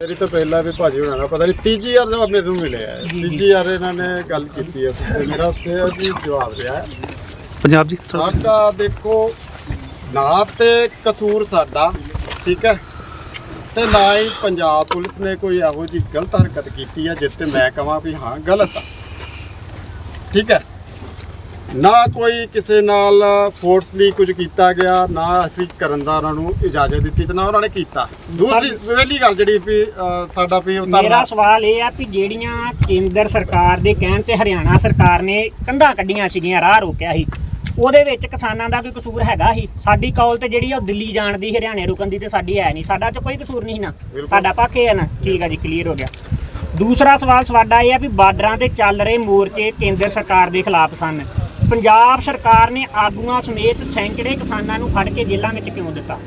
ਮੇਰੀ ਤਾਂ ਪਹਿਲਾਂ ਵੀ ਭਾਜੀ ਹੋਣਾ ਪਤਾ ਨਹੀਂ ਤੀਜੀ ਵਾਰ ਜਵਾਬ ਮੇਰੇ ਨੂੰ ਮਿਲਿਆ ਹੈ। ਤੀਜੀ ਵਾਰ ਇਹਨਾਂ ਨੇ ਗੱਲ ਕੀਤੀ ਹੈ। ਤੇ ਮੇਰਾ ਉਸੇ ਵੀ ਜਵਾਬ ਰਿਹਾ ਹੈ। ਪੰਜਾਬ ਜੀ ਸਾਡਾ ਦੇਖੋ ਨਾ ਤੇ ਕਸੂਰ ਸਾਡਾ ਠੀਕ ਹੈ? ਤੇ ਨਾ ਹੀ ਪੰਜਾਬ ਪੁਲਿਸ ਨੇ ਕੋਈ ਇਹੋ ਜਿਹੀ ਗਲਤ ਹਰਕਤ ਕੀਤੀ ਹੈ ਜਿਸ ਤੇ ਮੈਂ ਕਹਾਂ ਵੀ ਹਾਂ ਗਲਤ ਆ। ਠੀਕ ਹੈ? ਨਾ ਕੋਈ ਕਿਸੇ ਨਾਲ ਫੋਰਸਲੀ ਕੁਝ ਕੀਤਾ ਗਿਆ ਨਾ ਅਸੀਂ ਕਰਨ ਦਾ ਉਹਨਾਂ ਨੂੰ ਇਜਾਜ਼ਤ ਦਿੱਤੀ ਤੇ ਨਾ ਉਹਨਾਂ ਨੇ ਕੀਤਾ। ਦੂਸਰੀ ਪਹਿਲੀ ਗੱਲ ਜਿਹੜੀ ਵੀ ਸਾਡਾ ਵੀ ਮੇਰਾ ਉਤਾਰਨਾ ਸਵਾਲ ਇਹ ਆ ਵੀ ਜਿਹੜੀਆਂ ਕੇਂਦਰ ਸਰਕਾਰ ਦੇ ਕਹਿਣ ਤੇ ਹਰਿਆਣਾ ਸਰਕਾਰ ਨੇ ਕੰਧਾਂ ਕੱਢੀਆਂ ਸੀਗੀਆਂ ਰਾਹ ਰੋਕਿਆ ਸੀ। ਉਹਦੇ ਵਿੱਚ ਕਿਸਾਨਾਂ ਦਾ ਕੋਈ ਕਸੂਰ ਹੈਗਾ ਸੀ? ਸਾਡੀ ਕੌਲ ਤੇ ਜਿਹੜੀ ਆ ਉਹ ਦਿੱਲੀ ਜਾਣ ਦੀ ਹਰਿਆਣੇ ਰੁਕਣ ਦੀ ਤੇ ਸਾਡੀ ਹੈ ਨਹੀਂ। ਸਾਡਾ ਚ ਕੋਈ ਕਸੂਰ ਨਹੀਂ ਨਾ। ਸਾਡਾ ਪੱਖ ਇਹ ਹੈ ਨਾ। ਠੀਕ ਆ ਜੀ ਕਲੀਅਰ ਹੋ ਗਿਆ। ਦੂਸਰਾ ਸਵਾਲ ਸਾਡਾ ਇਹ ਆ ਵੀ ਬਾਰਡਰਾਂ ਤੇ ਚੱਲ ਰਹੇ ਮੋਰਚੇ ਕੇਂਦਰ ਸਰਕਾਰ ਦੇ ਖਿਲਾਫ ਸਨ। ਪੰਜਾਬ ਸਰਕਾਰ ਨੇ ਆਗੂਆਂ ਸਮੇਤ ਸੈਂਕੜੇ ਕਿਸਾਨਾਂ ਨੂੰ ਫੜ ਕੇ ਜੇਲ੍ਹਾਂ ਵਿੱਚ ਕਿਉਂ ਦਿੱਤਾ?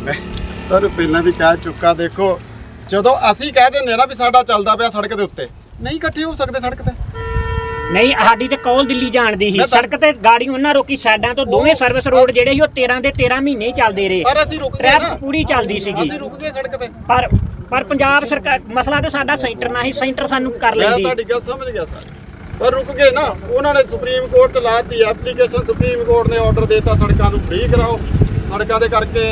ਮੈਂ ਤੁਹਾਨੂੰ ਪਹਿਲਾਂ ਵੀ ਕਹਿ ਚੁੱਕਾ ਦੇਖੋ ਜਦੋਂ ਅਸੀਂ ਕਹਿ ਦਿੰਦੇ ਨਾ ਵੀ ਸਾਡਾ ਚੱਲਦਾ ਪਿਆ ਸੜਕ ਦੇ ਉੱਤੇ ਨਹੀਂ ਇਕੱਠੇ ਹੋ ਸਕਦੇ ਸੜਕ ਤੇ। ਨਹੀਂ ਸਾਡੀ ਤੇ ਕੌਲ ਦਿੱਲੀ ਜਾਣ ਦੀ ਸੀ। ਮੈਂ ਸੜਕ ਤੇ ਗਾੜੀ ਉਹਨਾਂ ਰੋਕੀ ਸਾਈਡਾਂ ਤੋਂ ਦੋਵੇਂ ਸਰਵਿਸ ਰੋਡ ਜਿਹੜੇ ਸੀ ਉਹ 13 ਦੇ 13 ਮਹੀਨੇ ਚੱਲਦੇ ਰਹੇ। ਪਰ ਅਸੀਂ ਰੁਕ ਗਏ ਨਾ। ਟ੍ਰੈਫਿਕ ਪੂਰੀ ਚੱਲਦੀ ਸੀਗੀ। ਅਸੀਂ ਰੁਕ ਗਏ ਸੜਕ ਤੇ। ਪਰ ਪਰ ਪੰਜਾਬ ਸਰਕਾਰ ਮਸਲਾ ਤੇ ਸਾਡਾ ਸੈਂਟਰ ਨਾਲ ਹੀ ਸੈਂਟਰ ਸਾਨੂੰ ਕਰ ਮੈਂ ਲੈਂਦੀ। ਤੁਹਾਡੀ ਗੱਲ ਸਮਝ ਗਿਆ ਸਰ। ਪਰ ਰੁਕ ਗਏ ਨਾ, ਉਹਨਾਂ ਨੇ ਸੁਪਰੀਮ ਕੋਰਟ ਚ ਲਾਤੀ ਐਪਲੀਕੇਸ਼ਨ ਸੁਪਰੀਮ ਕੋਰਟ ਨੇ ਆਰਡਰ ਦਿੱਤਾ, ਸੜਕਾਂ ਨੂੰ ਫ੍ਰੀ ਕਰਾਓ। ਸੜਕਾਂ ਦੇ ਕਰਕੇ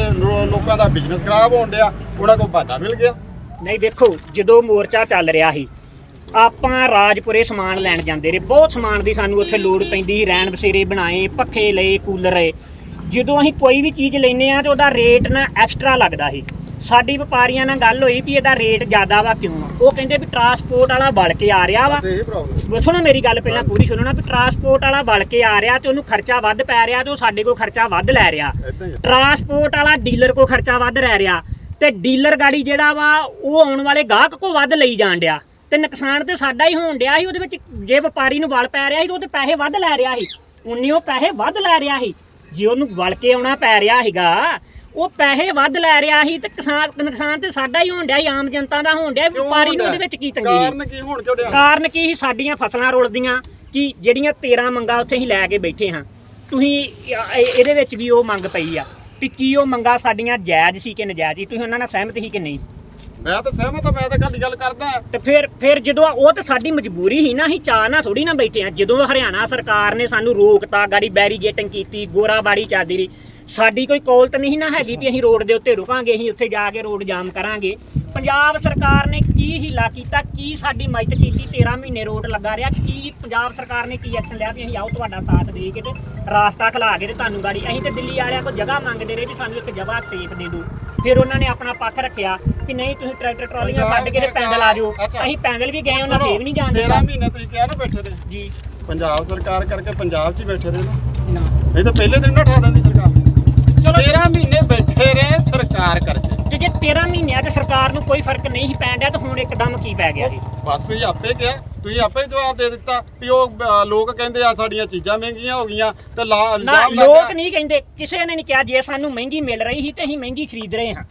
ਲੋਕਾਂ ਦਾ ਬਿਜ਼ਨਸ ਖਰਾਬ ਹੋਣ ਡਿਆ, ਉਹਨਾਂ ਕੋਲ ਬਹਾਨਾ ਮਿਲ ਗਿਆ। ਨਹੀਂ ਦੇਖੋ, ਜਦੋਂ ਮੋਰਚਾ ਚੱਲ ਰਿਹਾ ਸੀ, ਆਪਾਂ ਰਾਜਪੁਰੇ ਸਮਾਨ ਲੈਣ ਜਾਂਦੇ ਰਹੇ। ਬਹੁਤ ਸਮਾਨ ਦੀ ਸਾਨੂੰ ਉੱਥੇ ਲੋੜ ਪੈਂਦੀ ਸੀ, ਰਹਿਣ ਬਸੇਰੇ ਬਣਾਏ, ਪੱਖੇ ਲਏ, ਕੂਲਰ ਲਏ। ਜਦੋਂ ਅਸੀਂ ਕੋਈ ਵੀ ਚੀਜ਼ ਲੈਨੇ ਆ ਤੇ ਉਹਦਾ ਰੇਟ ਨਾ ਐਕਸਟਰਾ ਲੱਗਦਾ ਸੀ। ਸਾਡੀ ਵਪਾਰੀਆਂ ਨਾਲ ਗੱਲ ਹੋਈ ਵੀ ਇਹਦਾ ਰੇਟ ਜ਼ਿਆਦਾ ਵਾ ਕਿਉਂ ਉਹ ਕਹਿੰਦੇ ਵੀ ਟਰਾਂਸਪੋਰਟ ਵਾਲਾ ਬਲ ਕੇ ਆ ਰਿਹਾ ਵਾ। ਬਸ ਇਹੀ ਪ੍ਰੋਬਲਮ ਸੁਣੋ ਮੇਰੀ ਗੱਲ ਪਹਿਲਾਂ ਪੂਰੀ ਸੁਣੋ ਨਾ ਵੀ ਟਰਾਂਸਪੋਰਟ ਵਾਲਾ ਬਲ ਕੇ ਆ ਰਿਹਾ ਤੇ ਉਹਨੂੰ ਖਰਚਾ ਵੱਧ ਪੈ ਰਿਹਾ ਤੇ ਉਹ ਸਾਡੇ ਕੋਲ ਖਰਚਾ ਵੱਧ ਲੈ ਰਿਹਾ। ਟਰਾਂਸਪੋਰਟ ਵਾਲਾ ਡੀਲਰ ਕੋ ਖਰਚਾ ਵੱਧ ਰਹਿ ਰਿਹਾ ਤੇ ਡੀਲਰ ਗਾੜੀ ਜਿਹੜਾ ਵਾ ਉਹ ਆਉਣ ਵਾਲੇ ਗਾਹਕ ਕੋ ਵੱਧ ਲਈ ਜਾਣ ਡਿਆ। ਤੇ ਨੁਕਸਾਨ ਤੇ ਸਾਡਾ ਹੀ ਹੋਣ ਡਿਆ ਸੀ ਉਹਦੇ ਵਿੱਚ ਜੇ ਵਪਾਰੀ ਨੂੰ ਵਲ ਪੈ ਰਿਹਾ ਸੀ ਤੇ ਉਹਦੇ ਪੈਸੇ ਵੱਧ ਲੈ ਰਿਹਾ ਸੀ। ਉਨੀ ਉਹ ਪੈਸੇ ਵੱਧ ਲੈ ਰਿਹਾ ਸੀ। ਜੇ ਉਹਨੂੰ ਵਲ ਕੇ ਆਉਣਾ ਪੈ ਰਿਹਾ ਸੀਗਾ ਉਹ ਪੈਸੇ ਵੱਧ ਲੈ ਰਿਹਾ ਸੀ ਤੇ ਕਿਸਾਨ ਨੁਕਸਾਨ ਤੇ ਸਾਡਾ ਹੀ ਹੋਣ ਡਿਆ ਸੀ ਆਮ ਜਨਤਾ ਦਾ ਹੋਣ ਡਿਆ ਵਪਾਰੀ ਨੂੰ ਹੁੰਦਾ? ਉਹਦੇ ਵਿੱਚ ਕੀ ਤੰਗੀ ਸੀ? ਕਾਰਨ ਕੀ ਹੋਣ ਕਿਉਂ ਡਿਆ? ਕਾਰਨ ਕੀ ਸੀ? ਸਾਡੀਆਂ ਫਸਲਾਂ ਰੁਲਦੀਆਂ ਕਿ ਜਿਹੜੀਆਂ 13 ਮੰਗਾਂ ਉੱਥੇ ਹੀ ਲੈ ਕੇ ਬੈਠੇ ਹਾਂ। ਤੁਸੀਂ ਇਹ- ਇਹ- ਇਹਦੇ ਵਿੱਚ ਵੀ ਉਹ ਮੰਗ ਪਈ ਆ ਵੀ ਕੀ ਉਹ ਮੰਗਾਂ ਸਾਡੀਆਂ ਜਾਇਜ਼ ਸੀ ਕਿ ਨਜਾਇਜ਼ ਸੀ? ਤੁਸੀਂ ਉਹਨਾਂ ਨਾਲ ਸਹਿਮਤ ਸੀ ਕਿ ਨਹੀਂ? ਮੈਂ ਤਾਂ ਸਹਿਮਤ ਹਾਂ ਮੈਂ ਤਾਂ ਗੱਲ ਗੱਲ ਕਰਦਾ। ਤੇ ਫਿਰ ਫਿਰ ਜਦੋਂ ਉਹ ਤਾਂ ਸਾਡੀ ਮਜਬੂਰੀ ਸੀ ਨਾ ਅਸੀਂ ਚਾਹ ਨਾ ਥੋੜੀ ਨਾ ਬੈਠੇ ਆ ਜਦੋਂ ਹਰਿਆਣਾ ਸਰਕਾਰ ਨੇ ਸਾਨੂੰ ਰੋਕਤਾ ਗਾੜੀ ਬੈਰੀਗੇਟਿੰਗ ਕੀਤੀ ਗੋਰਾਬਾੜੀ ਚੱਲਦੀ ਰਹੀ ਸਾਡੀ ਕੋਈ ਕੌਲ ਤਾਂ ਨਹੀਂ ਨਾ ਹੈਗੀ ਵੀ ਅਸੀਂ ਰੋਡ ਦੇ ਉੱਤੇ ਰੁਕਾਂਗੇ ਅਸੀਂ ਉੱਥੇ ਜਾ ਕੇ ਰੋਡ ਜਾਮ ਕਰਾਂਗੇ। ਪੰਜਾਬ ਸਰਕਾਰ ਨੇ ਕੀ ਹੀਲਾ ਕੀਤਾ ਕੀ ਸਾਡੀ ਮਦਦ ਕੀਤੀ 13 ਮਹੀਨੇ ਰੋਡ ਲੱਗਾ ਰਿਹਾ ਕੀ ਪੰਜਾਬ ਸਰਕਾਰ ਨੇ ਕੀ ਐਕਸ਼ਨ ਲਿਆ ਵੀ ਅਸੀਂ ਆਓ ਤੁਹਾਡਾ ਸਾਥ ਦੇ ਕੇ ਤੇ ਰਾਸਤਾ ਖਲਾ ਕੇ ਤੇ ਤੁਹਾਨੂੰ ਗਾੜੀ ਅਸੀਂ ਤੇ ਦਿੱਲੀ ਵਾਲਿਆਂ ਕੋਲ ਜਗ੍ਹਾ ਮੰਗਦੇ ਰਹੇ ਵੀ ਸਾਨੂੰ ਇੱਕ ਜਗ੍ਹਾ ਸੇਫ ਦੇ ਦਿਓ। ਫਿਰ ਉਹਨਾਂ ਨੇ ਆਪਣਾ ਪੱਖ ਰੱਖਿਆ ਕਿ ਨਹੀਂ ਤੁਸੀਂ ਟਰੈਕਟਰ ਟਰਾਲੀਆਂ ਛੱਡ ਕੇ ਤੇ ਪੈਦਲ ਆ ਜਾਓ। ਅਸੀਂ ਪੈਦਲ ਵੀ ਗਏ ਉਹਨਾਂ ਫੇਰ ਵੀ ਨਹੀਂ ਜਾਣ 13 ਦਿੱਤਾ ਮਹੀਨੇ ਤੁਸੀਂ ਕਿਹਾ ਨਾ ਬੈਠੇ ਰਹੇ। ਜੀ। ਪੰਜਾਬ ਸਰਕਾਰ ਕਰਕੇ ਪੰਜਾਬ 'ਚ ਹੀ ਬੈਠੇ ਰਹੇ ਨਾ। ਨਹੀਂ ਤਾਂ ਪਹਿਲੇ ਦਿਨ ਨਾ ਉਠਾ ਦਿੰਦੀ ਸਰਕਾਰ। 13 ਮਹੀਨੇ ਬੈਠੇ ਰਹੇ ਸਰਕਾਰ ਕਰਕੇ। ਤੇ ਜੇ 13 ਮਹੀਨਿਆਂ 'ਚ ਸਰਕਾਰ ਨੂੰ ਕੋਈ ਫ਼ਰਕ ਨਹੀਂ ਸੀ ਪੈਣ ਡਿਆ ਤਾਂ ਹੁਣ ਇੱਕਦਮ ਕੀ ਪੈ ਗਿਆ ਜੀ? ਬਸ ਤੁਸੀਂ ਆਪੇ ਕਿਹਾ ਤੁਸੀਂ ਆਪੇ ਜਵਾਬ ਦੇ ਦਿੱਤਾ ਵੀ ਉਹ ਅ, ਲੋਕ ਕਹਿੰਦੇ ਆ ਸਾਡੀਆਂ ਚੀਜ਼ਾਂ ਮਹਿੰਗੀਆਂ ਹੋ ਗਈਆਂ ਤੇ ਲਾ ਨਾ ਇਲਜ਼ਾਮ ਲੱਗ ਲੋਕ ਗਿਆ। ਨਹੀਂ ਕਹਿੰਦੇ ਕਿਸੇ ਨੇ ਨਹੀਂ ਕਿਹਾ ਜੇ ਸਾਨੂੰ ਮਹਿੰਗੀ ਮਿਲ ਰਹੀ ਸੀ ਤੇ ਅਸੀਂ ਮਹਿੰਗੀ ਖਰੀਦ ਰਹੇ ਹਾਂ।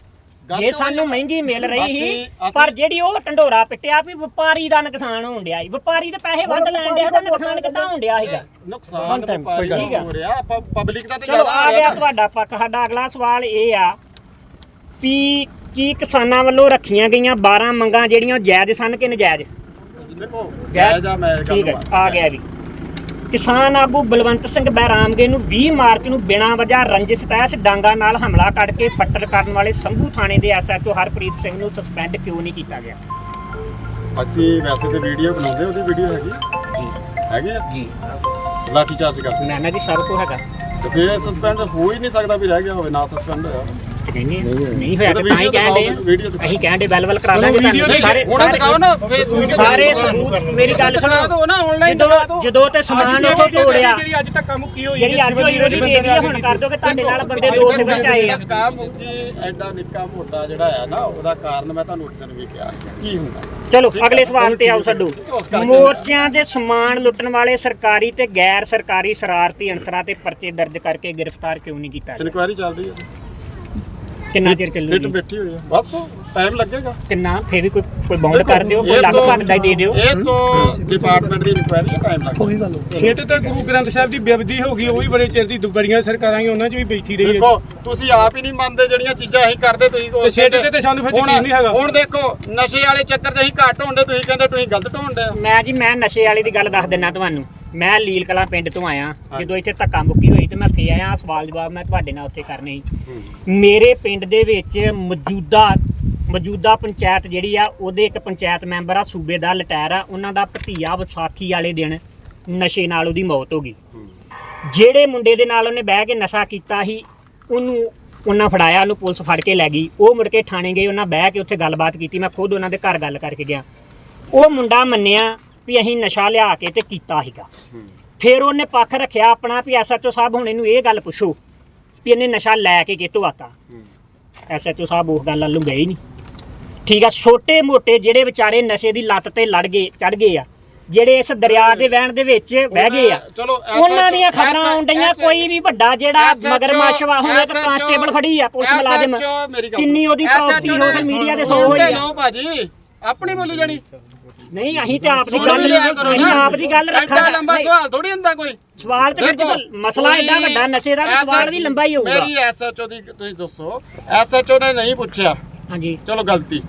ਜੇ ਸਾਨੂੰ। ਮਹਿੰਗੀ ਮਿਲ ਰਹੀ ਸੀ ਪਰ ਜਿਹੜੀ ਉਹ ਢੰਡੋਰਾ ਪਿੱਟਿਆ ਵੀ ਵਪਾਰੀ ਦਾ ਨੁਕਸਾਨ ਹੋਣ ਡਿਆ ਸੀ। ਵਪਾਰੀ ਦੇ ਪੈਸੇ ਵੱਧ ਲੈਣ ਡਿਆ ਤਾਂ ਨੁਕਸਾਨ ਕਿੱਦਾਂ ਹੋਣ ਡਿਆ ਸੀਗਾ? ਨੁਕਸਾਨ ਵਪਾਰੀ ਕੋਈ ਗੱਲ ਦਾ ਹੋ ਰਿਹਾ ਪਬਲਿਕ ਦਾ ਤੇ ਜ਼ਿਆਦਾ ਆ ਆ ਗਿਆ ਤੁਹਾਡਾ ਪੱਖ। ਸਾਡਾ ਅਗਲਾ ਸਵਾਲ ਇਹ ਆ ਵੀ ਕੀ ਕਿਸਾਨਾਂ ਵੱਲੋਂ ਰੱਖੀਆਂ ਗਈਆਂ 12 ਮੰਗਾਂ ਜਿਹੜੀਆਂ ਜਾਇਜ਼ ਸਨ ਕਿ ਨਜਾਇਜ਼? ਦੇਖੋ ਜਾਇਜ਼ ਆ ਮੈਂ ਠੀਕ ਹੈ। ਆ ਗਿਆ ਵੀ ਕਿਸਾਨ ਆਗੂ ਬਲਵੰਤ ਸਿੰਘ ਬਹਿਰਾਮਗੇ ਨੂੰ 20 ਮਾਰਚ ਨੂੰ ਬਿਨਾਂ ਵਜ੍ਹਾ ਰੰਜਿਸ਼ ਤਹਿਤ ਡਾਂਗਾ ਨਾਲ ਹਮਲਾ ਕਰਕੇ ਫੱਟੜ ਕਰਨ ਵਾਲੇ ਸੰਭੂ ਥਾਣੇ ਦੇ ਐਸਐਚਓ ਹਰਪ੍ਰੀਤ ਸਿੰਘ ਨੂੰ ਸਸਪੈਂਡ ਕਿਉਂ ਨਹੀਂ ਕੀਤਾ ਗਿਆ? ਅਸੀਂ ਵੈਸੇ ਤੇ ਵੀਡੀਓ ਬਣਾਉਂਦੇ ਉਹਦੀ ਵੀਡੀਓ ਹੈਗੀ? ਜੀ। ਹੈਗੀ ਜੀ। ਲਾਠੀ ਚਾਰਜ ਕਰਦੇ ਮੈਂ ਨਾ ਜੀ ਸਭ ਕੋ ਹੈਗਾ। ਤੇ ਫਿਰ ਸਸਪੈਂਡ ਹੋ ਹੀ ਨਹੀਂ ਸਕਦਾ ਵੀ ਰਹਿ ਗਿਆ ਹੋਵੇ ਨਾ ਸਸਪੈਂਡ ਹੋਇਆ। ਤੇ ਨਹੀਂ ਨਹੀਂ ਹੋਇਆ ਤਾਂ ਤਾਂ ਹੀ video ਕਹਿਣ ਦੇ ਦਿਖਾਓ, video ਦਿਖਾਓ। ਅਸੀਂ ਕਹਿਣ ਦੇ ਵੈਲ ਵੈਲ ਕਰਾ ਦਾਂਗੇ ਤੁਹਾਨੂੰ। ਸਾਰੇ ਹੁਣੇ ਦਿਖਾਓ ਨਾ ਫੇਸਬੁੱਕ ਤੇ ਸਾਰੇ ਦਿਖਾਓ। ਸਬੂਤ ਮੇਰੀ ਗੱਲ ਦਿਖਾ ਦਿਓ ਸੁਣੋ ਨਾ online ਦਿਖਾ ਜਦੋਂ ਦਿਓ। ਜਦੋਂ ਤੇ ਸਮਾਨ ਉੱਥੋਂ ਤੋੜਿਆ? ਜਿਹੜੀ ਅੱਜ ਤੱਕ ਕੰਮ ਕੀ ਹੋਈ ਜਿਹੜੀ ਅੱਜ ਹੋਈ ਉਹਦੀ ਦੇ ਦਈਏ ਹੁਣ ਕਰ ਦੋਗੇ ਤੁਹਾਡੇ ਨਾਲ ਬੰਦੇ ਦੋ ਸਿਵਲ ਚ ਆਏ ਆ। ਕਾ ਮੁੱਕੀ ਐਡਾ ਨਿੱਕਾ ਮੋਟਾ ਜਿਹੜਾ ਆ ਨਾ ਉਹਦਾ ਕਾਰਨ ਮੈਂ ਤੁਹਾਨੂੰ ਉਸ ਦਿਨ ਵੀ ਕਿਹਾ ਸੀ। ਕੀ ਹੁੰਦਾ? ਚਲੋ ਅਗਲੇ ਸਵਾਲ ਤੇ ਆਓ ਮੋਰਚਿਆਂ ਦੇ ਸਮਾਨ ਲੁੱਟਣ ਵਾਲੇ ਸਰਕਾਰੀ ਤੇ ਗੈਰ ਸਰਕਾਰੀ ਸ਼ਰਾਰਤੀ ਅਨਸਰਾਂ ਤੇ ਪਰਚੇ ਦਰਜ ਕਰਕੇ ਗ੍ਰਿਫਤਾਰ ਕਿਉਂ ਨਹੀਂ ਕੀਤਾ? ਗਿਆ? ਇਨਕੁਆਇਰੀ ਚੱਲ ਰਹੀ ਹੈ। ਕਿੰਨਾ ਚਿਰ ਸਿੱਟ? ਬੈਠੀ ਹੋਈ ਹੈ ਬਸ ਟਾਈਮ ਲੱਗੇਗਾ। ਕਿੰਨਾ? ਫੇਰ ਵੀ ਕੋਈ ਕੋਈ ਬਾਉਂਡ ਕਰ ਦਿਓ ਕੋਈ ਇਹ ਲੱਖ ਤੋਂ- ਭੱਗ ਦਾ ਹੀ ਦੇ ਦਿਓ। ਇਹ ਤੋਂ ਡਿਪਾਰਟਮੈਂਟ ਦੀ ਇਨਕੁਆਇਰੀ ਟਾਈਮ ਲੱਗੇਗਾ ਛੇਤ ਤੇ ਗੁਰੂ ਗ੍ਰੰਥ ਸਾਹਿਬ ਦੀ ਬੇਅਦਬੀ ਹੋ ਗਈ ਉਹ ਵੀ ਬੜੇ ਚਿਰ ਦੀ ਦੁ- ਬੜੀਆਂ ਸਰਕਾਰਾਂ ਹੀ ਉਹਨਾਂ 'ਚ ਵੀ ਬੈਠੀ ਰਹੀ ਹੈ। ਦੇਖੋ ਤੁਸੀਂ ਆਪ ਹੀ ਨਹੀਂ ਮੰਨਦੇ ਜਿਹੜੀਆਂ ਚੀਜ਼ਾਂ ਅਸੀਂ ਕਰਦੇ ਤੁਸੀਂ ਉਹ ਤੇ ਛੇਤੀ ਤੇ ਸਾਨੂੰ ਫਿਰ ਹੁਣ- ਯਕੀਨ ਨਹੀਂ ਹੈਗਾ। ਹੁਣ ਦੇਖੋ ਨਸ਼ੇ ਵਾਲੇ ਚੱਕਰ 'ਚ ਅਸੀਂ ਘੱਟ ਹੋਣਦੇ ਤੁਸੀਂ ਕਹਿੰਦੇ ਤੁਸੀਂ ਗਲਤ ਢੋਣਦੇ ਆ ਮੈਂ ਜੀ ਮੈਂ ਨਸ਼ੇ ਵਾਲੀ ਦੀ ਗੱਲ ਦੱਸ ਦਿੰਦਾ ਤੁਹਾਨੂੰ। ਮੈਂ ਲੀਲ ਕਲਾ ਪਿੰਡ ਤੋਂ ਆਇਆ ਜਦੋਂ ਇੱਥੇ ਧੱਕਾ ਮੁੱਕੀ ਹੋਈ ਤੇ ਮੈਂ ਫੇ ਆਇਆ ਸਵਾਲ ਜਵਾਬ ਮੈਂ ਤੁਹਾਡੇ ਨਾਲ ਉੱਥੇ ਕਰਨੇ ਸੀ। ਮੇਰੇ ਪਿੰਡ ਦੇ ਵਿੱਚ ਮੌਜੂਦਾ ਮੌਜੂਦਾ ਪੰਚਾਇਤ ਜਿਹੜੀ ਆ ਉਹਦੇ ਇੱਕ ਪੰਚਾਇਤ ਮੈਂਬਰ ਆ ਸੂਬੇ ਦਾ ਲਟਾਇਰ ਆ ਉਹਨਾਂ ਦਾ ਭਤੀਆ ਵਿਸਾਖੀ ਵਾਲੇ ਦਿਨ ਨਸ਼ੇ ਨਾਲ ਉਹਦੀ ਮੌਤ ਹੋ ਗਈ। ਜਿਹੜੇ ਮੁੰਡੇ ਦੇ ਨਾਲ ਉਹਨੇ ਬਹਿ ਕੇ ਨਸ਼ਾ ਕੀਤਾ ਸੀ ਉਹਨੂੰ ਉਹਨਾਂ ਫੜਾਇਆ ਉਹਨੂੰ ਪੁਲਿਸ ਫੜ ਕੇ ਲੈ ਗਈ। ਉਹ ਮੁੜ ਕੇ ਥਾਣੇ ਗਏ ਉਹਨਾਂ ਬਹਿ ਕੇ ਉੱਥੇ ਗੱਲਬਾਤ ਕੀਤੀ ਮੈਂ ਖੁਦ ਉਹਨਾਂ ਦੇ ਘਰ ਗੱਲ ਕਰਕੇ ਗਿਆ। ਉਹ ਮੁੰਡਾ ਮੰਨਿਆ ਵੀ ਅਸੀਂ ਨਸ਼ਾ ਲਿਆ ਕੇ ਤੇ ਕੀਤਾ ਸੀਗਾ। ਫਿਰ ਉਹਨੇ ਪੱਖ ਰੱਖਿਆ ਆਪਣਾ ਵੀ ਐਸਐਚਓ ਸਾਹਿਬ ਹੁਣ ਇਹਨੂੰ ਇਹ ਗੱਲ ਪੁੱਛੋ ਵੀ ਇਹਨੇ ਨਸ਼ਾ ਲੈ ਕੇ ਕਿਤੋਂ ਆਤਾ। ਐਸਐਚਓ ਸਾਹਿਬ ਉਸ ਗੱਲ ਵੱਲੋਂ ਗਏ ਨਹੀਂ ਠੀਕ ਆ ਛੋਟੇ ਮੋਟੇ ਜਿਹੜੇ ਵਿਚਾਰੇ ਨਸ਼ੇ ਦੀ ਲੱਤ ਤੇ ਲੜ ਗਏ ਚੜ ਗਏ ਆ ਜਿਹੜੇ ਇਸ ਦਰਿਆ ਦੇ ਵਹਿਣ ਦੇ ਵਿੱਚ ਬਹਿ ਗਏ ਆ ਉਹਨਾਂ ਦੀਆਂ ਖਬਰਾਂ ਆਉਣ ਡਈਆਂ ਕੋਈ ਵੀ ਵੱਡਾ ਜਿਹੜਾ ਮਗਰਮੱਛ ਵਾ ਹੁਣ ਇੱਕ ਕਾਂਸਟੇਬਲ ਫੜੀ ਆ ਪੁਲਿਸ ਮੁਲਾਜ਼ਮ ਕਿੰਨੀ ਉਹਦੀ ਪ੍ਰਾਪਰਟੀ ਸੋਸ਼ਲ ਮੀਡੀਆ ਤੇ ਸੋ ਹੋਈ ਆ। ਭਾਜੀ ਆਪਣੀ ਬੋਲੀ ਜਾਣੀ। ਨਹੀਂ ਅਸੀਂ ਤੇ ਆਪ ਦੀ ਗੱਲ ਲਿਆ ਕਰੋ ਅਸੀਂ ਨਾ। ਆਪ ਦੀ ਗੱਲ ਐਡਾ ਰੱਖਾਂਗੇ ਲੰਬਾ ਨਹੀਂ, ਸਵਾਲ ਥੋੜੀ ਹੁੰਦਾ ਕੋਈ? ਸਵਾਲ ਤੇ ਜਦੋਂ ਮਸਲਾ ਐਡਾ ਵੱਡਾ ਨਸ਼ੇ ਦਾ ਸਵਾਲ ਵੀ ਲੰਬਾ ਹੀ ਹੋਊਗਾ। ਮੇਰੀ ਐਸਐਚਓ ਦੀ ਤੁਸੀਂ ਦੱਸੋ। ਐਸਐਚਓ ਨੇ ਨਹੀਂ ਪੁੱਛਿਆ। ਹਾਂਜੀ। ਚਲੋ ਗਲਤੀ।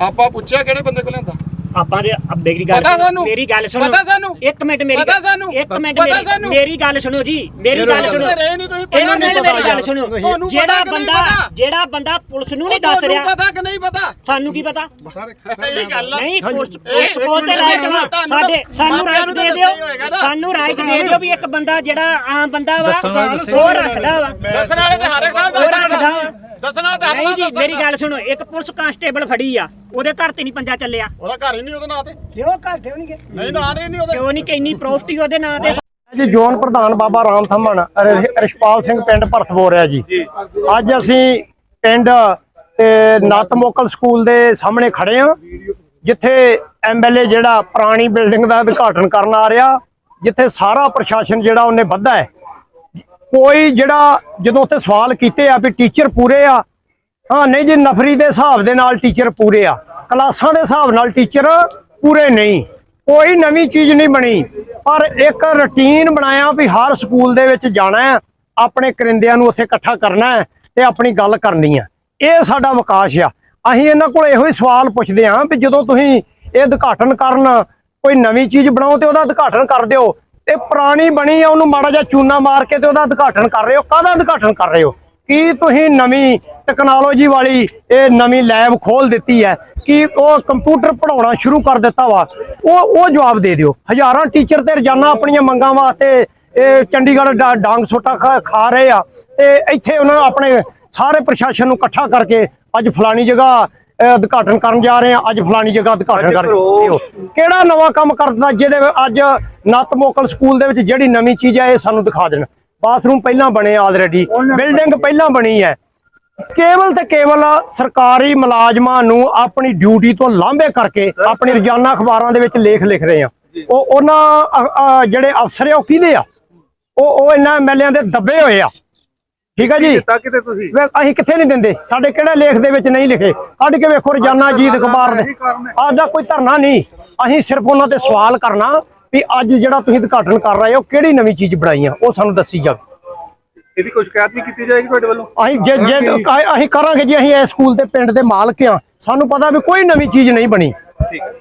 ਆਪਾਂ ਪੁੱਛਿਆ ਕਿਹੜੇ ਬੰਦੇ ਕੋਲ ਲੈਂਦਾ ਆਪਾਂ ਦੇ ਮੇਰੀ ਗੱਲ ਪਤਾ ਸੁਣੋ, ਸਾਨੂੰ? ਮੇਰੀ ਗੱਲ ਸੁਣੋ ਪਤਾ ਸਾਨੂੰ? ਇੱਕ ਮਿੰਟ ਮੇਰੀ ਪਤਾ ਸਾਨੂੰ? ਇੱਕ ਮਿੰਟ ਪਤਾ ਮੇਰੀ- ਸਾਨੂੰ? ਮੇਰੀ ਗੱਲ ਸੁਣੋ ਜੀ ਮੇਰੀ ਗੱਲ ਸੁਣੋ ਰਹੇ ਨਹੀਂ ਤੁਸੀਂ ਮੇਰੀ ਪਤਾ ਗੱਲ ਸੁਣੋ ਜਿਹੜਾ ਬੰਦਾ ਪਤਾ? ਜਿਹੜਾ ਬੰਦਾ ਪੁਲਿਸ ਨੂੰ ਨਹੀਂ ਦੱਸ ਰਿਹਾ ਪਤਾ ਕਿ ਨਹੀਂ ਪਤਾ ਸਾਨੂੰ ਕੀ ਪਤਾ ਇਹ ਗੱਲ। ਨਹੀਂ ਪੁਲਿਸ ਕੋਲ ਤੇ ਰਾਈਟ ਵਾ ਸਾਡੇ ਸਾਨੂੰ ਰਾਈਟ ਨੂੰ ਦੇ ਦਿਓ। ਸਾਨੂੰ ਰਾਈਟ ਦੇ ਦਿਓ ਵੀ ਇੱਕ ਬੰਦਾ ਜਿਹੜਾ ਆਮ ਬੰਦਾ ਵਾ ਉਹ ਰੱਖਦਾ ਵਾ ਦੱਸਣ ਵਾਲੇ ਤੇ ਹਰ ਇੱਕ ਦਾ ਉਹ ਰੱਖਦਾ ਵਾ ਦੱਸਣ ਤੇ ਨਹੀਂ ਜੀ ਮੇਰੀ ਗੱਲ ਸੁਣੋ ਇੱਕ ਪੁਲਿਸ ਕਾਂਸਟੇਬਲ ਫੜੀ ਆ ਉਹਦੇ ਘਰ ਤੇ ਨਹੀਂ ਪੰਜਾ ਚੱਲਿਆ। ਉਹਦਾ ਘਰ ਹੀ ਨਹੀਂ ਉਹਦੇ ਨਾਂ ਤੇ। ਕਿਉਂ ਘਰ ਤੇ ਹੋਣਗੇ ਨਹੀਂ ਨਾਂ ਨਹੀਂ ਉਹਦੇ। ਕਿਉਂ ਨਹੀਂ ਕਿੰਨੀ ਪ੍ਰੋਫਟੀ ਉਹਦੇ ਨਾਂ ਤੇ? ਜੀ ਜ਼ੋਨ ਪ੍ਰਧਾਨ ਬਾਬਾ ਰਾਮ ਥੰਮਣ ਰਿਸ਼ਪਾਲ ਸਿੰਘ ਪਿੰਡ ਭਰਤ ਬੋਲ ਰਿਹਾ ਜੀ। ਅੱਜ ਅਸੀਂ ਪਿੰਡ ਤੇ ਨਤਮੋਕਲ ਸਕੂਲ ਦੇ ਸਾਹਮਣੇ ਖੜੇ ਆ ਜਿੱਥੇ ਐਮਐਲਏ ਜਿਹੜਾ ਪੁਰਾਣੀ ਬਿਲਡਿੰਗ ਦਾ ਉਦਘਾਟਨ ਕਰਨ ਆ ਰਿਹਾ ਜਿੱਥੇ ਸਾਰਾ ਪ੍ਰਸ਼ਾਸਨ ਜਿਹੜਾ ਉਹਨੇ ਵੱਧਾ ਹੈ। ਕੋਈ ਜਿਹੜਾ ਜਦੋਂ ਉੱਥੇ ਸਵਾਲ ਕੀਤੇ ਆ ਵੀ ਟੀਚਰ ਪੂਰੇ ਆ, ਹਾਂ, ਨਹੀਂ ਜੀ, ਨਫਰੀ ਦੇ ਹਿਸਾਬ ਦੇ ਨਾਲ ਟੀਚਰ ਪੂਰੇ ਆ। ਕਲਾਸਾਂ ਦੇ ਹਿਸਾਬ ਨਾਲ ਟੀਚਰ ਪੂਰੇ ਨਹੀਂ। ਕੋਈ ਨਵੀਂ ਚੀਜ਼ ਨਹੀਂ ਬਣੀ। ਪਰ ਇੱਕ ਰੁਟੀਨ ਬਣਾਇਆ ਵੀ ਹਰ ਸਕੂਲ ਦੇ ਵਿੱਚ ਜਾਣਾ ਹੈ, ਆਪਣੇ ਕਰਿੰਦਿਆਂ ਨੂੰ ਉੱਥੇ ਇਕੱਠਾ ਕਰਨਾ ਹੈ ਤੇ ਆਪਣੀ ਗੱਲ ਕਰਨੀ ਹੈ। ਇਹ ਸਾਡਾ ਵਿਕਾਸ ਆ। ਅਸੀਂ ਇਹਨਾਂ ਕੋਲ ਇਹੋ ਹੀ ਸਵਾਲ ਪੁੱਛਦੇ ਹਾਂ ਵੀ ਜਦੋਂ ਤੁਸੀਂ ਇਹ ਉਦਘਾਟਨ ਕਰਨ ਕੋਈ ਨਵੀਂ ਚੀਜ਼ ਬਣਾਓ ਤੇ ਉਹਦਾ ਉਦਘਾਟਨ ਕਰ ਦਿਓ ਤੇ ਪੁਰਾਣੀ ਬਣੀ ਆ, ਉਹਨੂੰ ਮਾੜਾ ਜਿਹਾ ਚੂਨਾ ਮਾਰ ਕੇ ਤੇ ਉਹਦਾ ਉਦਘਾਟਨ ਕਰ ਰਹੇ ਹੋ। ਕਾਹਦਾ ਉਦਘਾਟਨ ਕਰ ਰਹੇ ਹੋ? ਕੀ ਤੁਸੀਂ ਨਵੀਂ ਟੈਕਨੋਲੋਜੀ ਵਾਲੀ ਇਹ ਨਵੀਂ ਲੈਬ ਖੋਲ ਦਿੱਤੀ ਹੈ? ਕਿ ਉਹ ਕੰਪਿਊਟਰ ਪੜਾਉਣਾ ਸ਼ੁਰੂ ਕਰ ਦਿੱਤਾ ਵਾ? ਉਹ ਉਹ ਜਵਾਬ ਦੇ ਦਿਓ। ਹਜ਼ਾਰਾਂ ਟੀਚਰ ਤੇ ਰੋਜ਼ਾਨਾ ਆਪਣੀਆਂ ਮੰਗਾਂ ਵਾਸਤੇ ਇਹ ਚੰਡੀਗੜ੍ਹ ਡਾ- ਡਾਂਗ ਸੋਟਾ ਖਾ- ਖਾ ਰਹੇ ਆ। ਤੇ ਇੱਥੇ ਉਹਨਾਂ ਨੂੰ ਆਪਣੇ ਸਾਰੇ ਪ੍ਰਸ਼ਾਸਨ ਨੂੰ ਇਕੱਠਾ ਕਰਕੇ ਅੱਜ ਫਲਾਣੀ ਜਗ੍ਹਾ ਉਦਘਾਟਨ ਕਰਨ ਜਾ ਰਹੇ ਆ ਅੱਜ ਫਲਾਣੀ ਜਗ੍ਹਾ ਉਦਘਾਟਨ ਦਿਓ। ਕਿਹੜਾ ਨਵਾਂ ਕੰਮ ਕਰਦਾ ਜਿਹਦੇ ਅੱਜ ਨਤਮੋਕਲ ਸਕੂਲ ਦੇ ਵਿੱਚ ਜਿਹੜੀ ਨਵੀਂ ਚੀਜ਼ ਹੈ ਇਹ ਸਾਨੂੰ ਦਿਖਾ ਦੇਣ। ਬਾਥਰੂਮ ਪਹਿਲਾਂ ਬਣੇ ਆਲਰੇਡੀ ਬਿਲਡਿੰਗ ਪਹਿਲਾਂ ਬਣੀ ਹੈ। ਕੇਵਲ ਤੇ ਕੇਵਲ ਸਰਕਾਰੀ ਮੁਲਾਜ਼ਮਾਂ ਨੂੰ ਆਪਣੀ ਡਿਊਟੀ ਤੋਂ ਲਾਂਭੇ ਕਰਕੇ ਆਪਣੀ ਰੋਜ਼ਾਨਾ ਅਖਬਾਰਾਂ ਦੇ ਵਿੱਚ ਲੇਖ ਲਿਖ ਰਹੇ ਆ ਉਹ ਉਹਨਾਂ ਜਿਹੜੇ ਅਫਸਰ ਆ ਉਹ ਕਿਹਦੇ ਆ? ਉਹ ਉਹ ਇਹਨਾਂ ਐਮਐਲਏਆਂ ਦੇ ਦੱਬੇ ਹੋਏ ਆ। ਠੀਕ ਆ ਜੀ? ਤਾਂ ਕਿਤੇ ਤੁਸੀਂ? ਵੇ ਅਸੀਂ ਕਿੱਥੇ ਨਹੀਂ ਦਿੰਦੇ? ਸਾਡੇ ਕਿਹੜੇ ਲੇਖ ਦੇ ਵਿੱਚ ਨਹੀਂ ਲਿਖੇ? ਕੱਢ ਕੇ ਵੇਖੋ ਰੋਜ਼ਾਨਾ ਅਜੀਤ ਅਖਬਾਰ ਦੇ। ਹੈ। ਦਾ ਕੋਈ ਧਰਨਾ ਨਹੀਂ। ਅਸੀਂ ਸਿਰਫ ਉਹਨਾਂ ਤੇ ਸਵਾਲ ਕਰਨਾ ਵੀ ਅੱਜ ਜਿਹੜਾ ਤੁਸੀਂ ਉਦਘਾਟਨ ਕਰ ਰਹੇ ਹੋ ਕਿਹੜੀ ਨਵੀਂ ਚੀਜ਼ ਬਣਾਈ ਆ? ਉਹ ਸਾਨੂੰ ਦੱਸੀ ਜਾਵੇ। ਇਹਦੀ ਕੋਈ ਸ਼ਿਕਾਇਤ ਵੀ ਕੀਤੀ ਜਾਏਗੀ ਤੁਹਾਡੇ ਵੱਲੋਂ? ਅਸੀਂ ਜੇ ਜੇ ਅਸੀਂ ਕਰਾਂਗੇ ਜੀ ਅਸੀਂ ਇਸ ਸਕੂਲ ਦੇ ਪਿੰਡ ਦੇ ਮਾਲਕ ਆ। ਸਾਨੂੰ ਪਤਾ ਵੀ ਕੋਈ ਨਵੀਂ ਚੀਜ਼ ਨਹੀਂ ਬਣੀ। ਠੀਕ ਹੈ।